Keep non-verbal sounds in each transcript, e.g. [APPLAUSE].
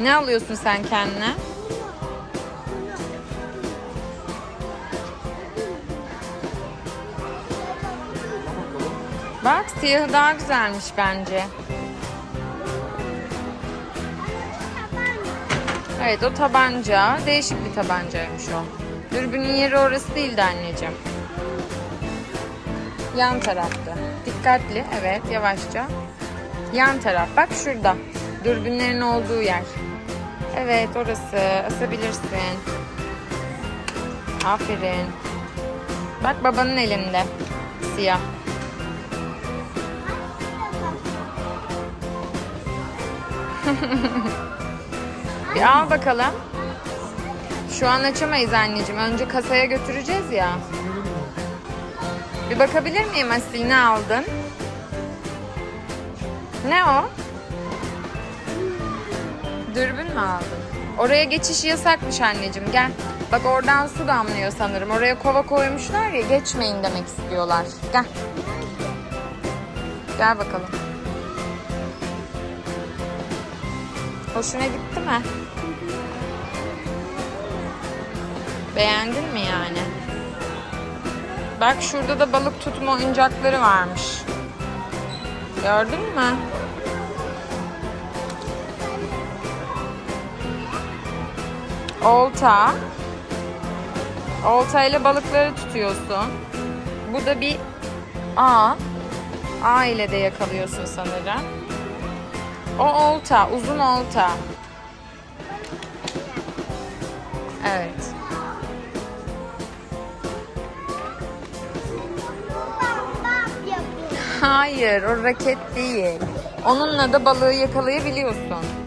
Ne alıyorsun sen kendine? Bak siyahı daha güzelmiş bence. Evet o tabanca. Değişik bir tabancaymış o. Dürbünün yeri orası değildi anneciğim. Yan tarafta. Dikkatli. Evet yavaşça. Yan taraf. Bak şurada. Dürbünlerin olduğu yer. Evet orası. Asabilirsin. Aferin. Bak babanın elinde. Siyah. [LAUGHS] Bir al bakalım. Şu an açamayız anneciğim. Önce kasaya götüreceğiz ya. Bir bakabilir miyim Asil ne aldın? Ne o? Dürbün mü aldın? Oraya geçiş yasakmış anneciğim gel. Bak oradan su damlıyor sanırım. Oraya kova koymuşlar ya geçmeyin demek istiyorlar. Gel. Gel bakalım. Hoşuna gitti mi? Beğendin mi yani? Bak şurada da balık tutma oyuncakları varmış. Gördün mü? Olta. Olta ile balıkları tutuyorsun. Bu da bir ağ. Ağ ile de yakalıyorsun sanırım. O olta, uzun olta. Evet. Hayır, o raket değil. Onunla da balığı yakalayabiliyorsun.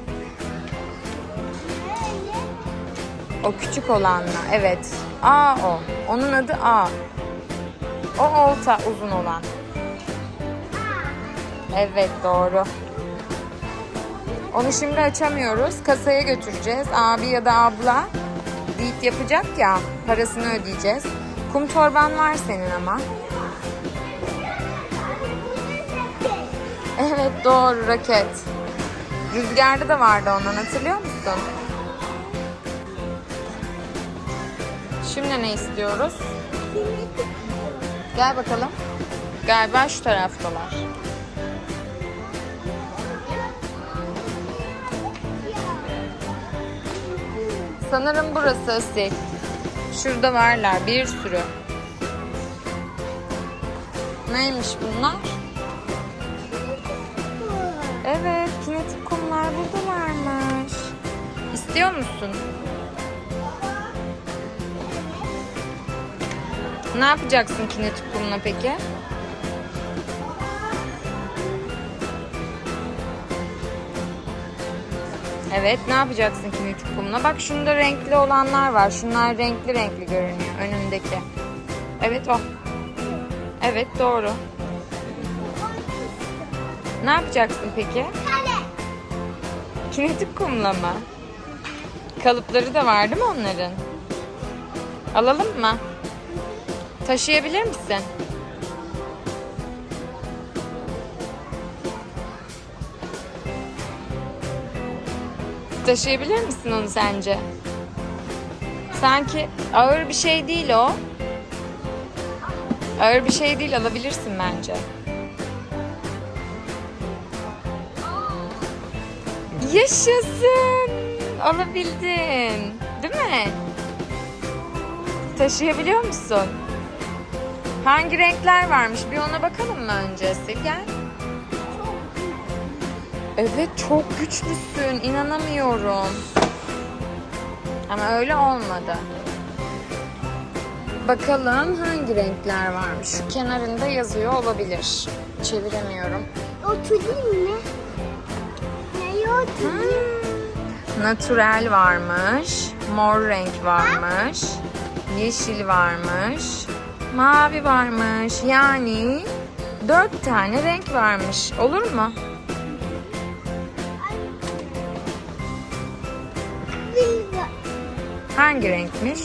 O küçük olanla, evet. A o. Onun adı A. O olta uzun olan. Evet, doğru. Onu şimdi açamıyoruz. Kasaya götüreceğiz. Abi ya da abla deed yapacak ya. Parasını ödeyeceğiz. Kum torban var senin ama. Evet doğru raket. Rüzgarda da vardı ondan hatırlıyor musun? Şimdi ne istiyoruz? Gel bakalım. Galiba şu taraftalar. Sanırım burası Asil. Şurada varlar bir sürü. Neymiş bunlar? Evet, kinetik kumlar burada varmış. İstiyor musun? Ne yapacaksın kinetik kumla peki? Evet, ne yapacaksın kinetik kumla? Bak şunda renkli olanlar var. Şunlar renkli renkli görünüyor önündeki. Evet o. Evet doğru. Ne yapacaksın peki? Kinetik kumla mı? Kalıpları da var değil mi onların? Alalım mı? Taşıyabilir misin? Taşıyabilir misin onu sence? Sanki ağır bir şey değil o. Ağır bir şey değil alabilirsin bence. Yaşasın. Alabildin. Değil mi? Taşıyabiliyor musun? Hangi renkler varmış? Bir ona bakalım mı öncesi? Gel. Evet çok güçlüsün. İnanamıyorum. Ama öyle olmadı. Bakalım hangi renkler varmış. Şu kenarında yazıyor olabilir. Çeviremiyorum. Oturayım mı? Neye oturayım? Hmm, Natural varmış. Mor renk varmış. Yeşil varmış. Mavi varmış. Yani dört tane renk varmış. Olur mu? Hangi renkmiş?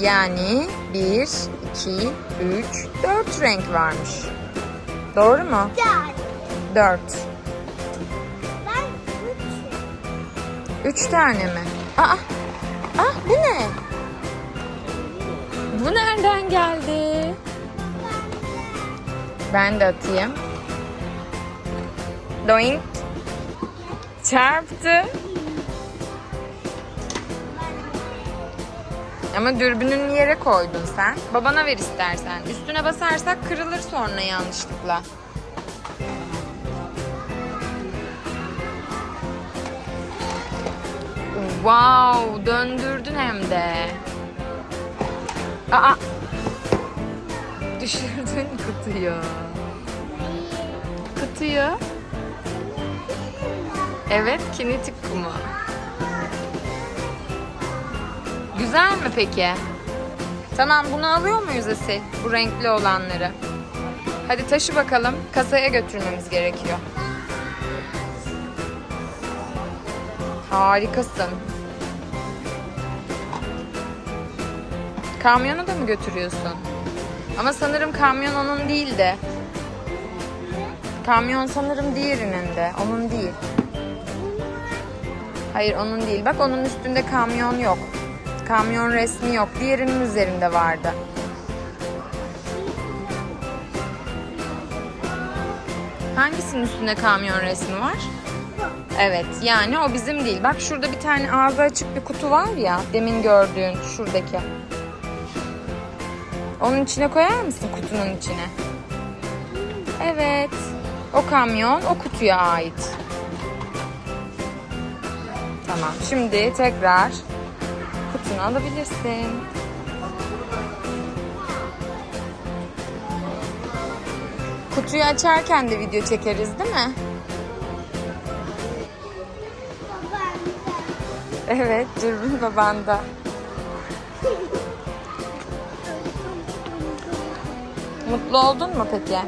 Yani 1, 2, 3, 4 renk varmış. Doğru mu? Güzel. 4. Üç tane mi? Aa, ah bu ne? Bu nereden geldi? Ben de atayım. Doink. Çarptı. Ama dürbününü yere koydun sen. Babana ver istersen. Üstüne basarsak kırılır sonra yanlışlıkla. Wow, döndürdün hem de. Aa. Düşürdün [LAUGHS] kutuyu. Kutuyu. Evet, kinetik kumu. Güzel mi peki? Tamam, bunu alıyor muyuz Asil? Bu renkli olanları. Hadi taşı bakalım. Kasaya götürmemiz gerekiyor. Harikasın. Kamyonu da mı götürüyorsun? Ama sanırım kamyon onun değil de. Kamyon sanırım diğerinin de. Onun değil. Hayır onun değil. Bak onun üstünde kamyon yok. Kamyon resmi yok. Diğerinin üzerinde vardı. Hangisinin üstünde kamyon resmi var? Evet yani o bizim değil. Bak şurada bir tane ağzı açık bir kutu var ya. Demin gördüğün şuradaki. Onun içine koyar mısın kutunun içine? Evet. O kamyon o kutuya ait. Tamam. Şimdi tekrar kutunu alabilirsin. Kutuyu açarken de video çekeriz değil mi? Evet, dürbün babanda. Mutlu oldun mu peki?